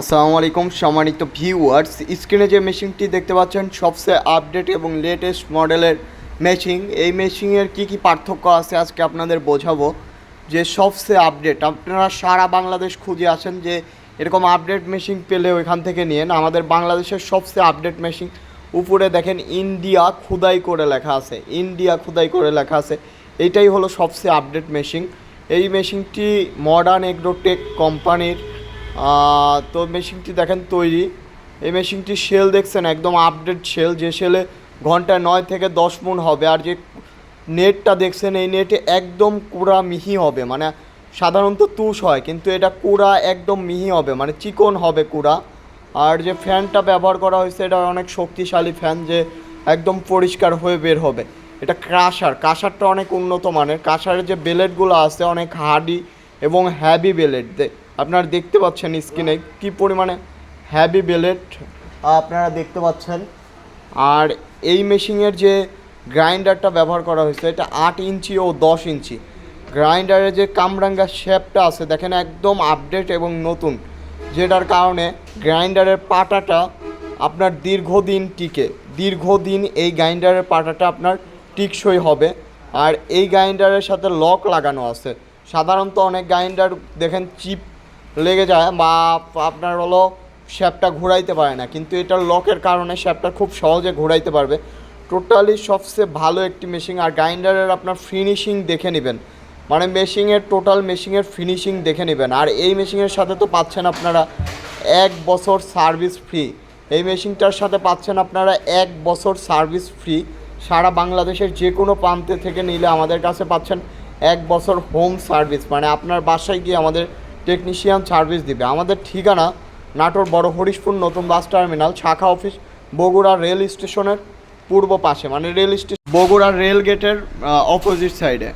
আসসালামু আলাইকুম, সম্মানিত ভিউয়ার্স স্ক্রিনে যে মেশিনটি দেখতে পাচ্ছেন, সবচেয়ে আপডেট এবং লেটেস্ট মডেলের মেশিন এই মেশিনের কি কি পার্থক্য আছে আজকে আপনাদের বোঝাবো। যে সবচেয়ে আপডেট আপনারা সারা বাংলাদেশ খুঁজে আসেন যে এরকম আপডেট মেশিন পেলে ওইখান থেকে নিয়েন। আমাদের বাংলাদেশের সবচেয়ে আপডেট মেশিন উপরে দেখেন ইন্ডিয়া খুদাই করে লেখা আছে। ইন্ডিয়া খুদাই করে লেখা আছে। এইটাই হলো সবচেয়ে আপডেট মেশিন এই মেশিনটি মডার্ন এগ্রোটেক কোম্পানির তো মেশিনটি দেখেন তৈরি। এই মেশিনটি সেল দেখছেন, একদম আপডেট সেল যে সেলে ঘন্টায় নয় থেকে দশ মন হবে আর যে নেটটা দেখছেন, এই নেটে একদম কুড়া মিহি হবে। মানে সাধারণত তুষ হয়, কিন্তু এটা কুড়া একদম মিহি হবে মানে চিকন হবে কুড়া। আর যে ফ্যানটা ব্যবহার করা হয়েছে, এটা অনেক শক্তিশালী ফ্যান যে একদম পরিষ্কার হয়ে বের হবে। এটা ক্রাশার কাশারটা অনেক উন্নত মানের। কাশারের যে বেলেটগুলো আছে, অনেক হার্ডি এবং হ্যাভি বেলেট আপনারা দেখতে পাচ্ছেন স্ক্রিনে কি পরিমাণে হ্যাভি বেলেট আপনারা দেখতে পাচ্ছেন। আর এই মেশিনের যে গ্রাইন্ডারটা ব্যবহার করা হয়েছে এটা আট ইঞ্চি ও দশ ইঞ্চি। গ্রাইন্ডারের যে কামরাঙ্গা শেপটা আছে দেখেন একদম আপডেট এবং নতুন যেটার কারণে গ্রাইন্ডারের পাটাটা আপনার দীর্ঘদিন টিকে। দীর্ঘদিন এই গ্রাইন্ডারের পাটাটা আপনার টিকসই হবে। আর এই গ্রাইন্ডারের সাথে লক লাগানো আছে। সাধারণত অনেক গ্রাইন্ডার দেখেন চিপ লেগে যায় বা আপনার হলো শ্যাপটা ঘোরাইতে পারে না। কিন্তু এটার লকের কারণে শ্যাপটা খুব সহজে ঘোরাইতে পারবে। টোটালি সবচেয়ে ভালো একটি মেশিন আর গ্রাইন্ডারের আপনার ফিনিশিং দেখে নেবেন। মানে মেশিনের টোটাল মেশিনের ফিনিশিং দেখে নেবেন। আর এই মেশিনের সাথে তো পাচ্ছেন আপনারা এক বছর সার্ভিস ফ্রি এই মেশিনটার সাথে পাচ্ছেন আপনারা এক বছর সার্ভিস ফ্রি সারা বাংলাদেশের যে কোনো প্রান্তে থেকে নিলে আমাদের কাছে পাচ্ছেন এক বছর হোম সার্ভিস মানে আপনার বাসায় গিয়ে আমাদের টেকনিশিয়ান সার্ভিস দিবে। আমাদের ঠিকানা নাটোর বড় হরিশপুর, নতুন বাস টার্মিনাল, শাখা অফিস, বগুড়া রেল স্টেশনের পূর্ব পাশে মানে রেল স্টেশন বগুড়া রেল গেটের অপোজিট সাইডে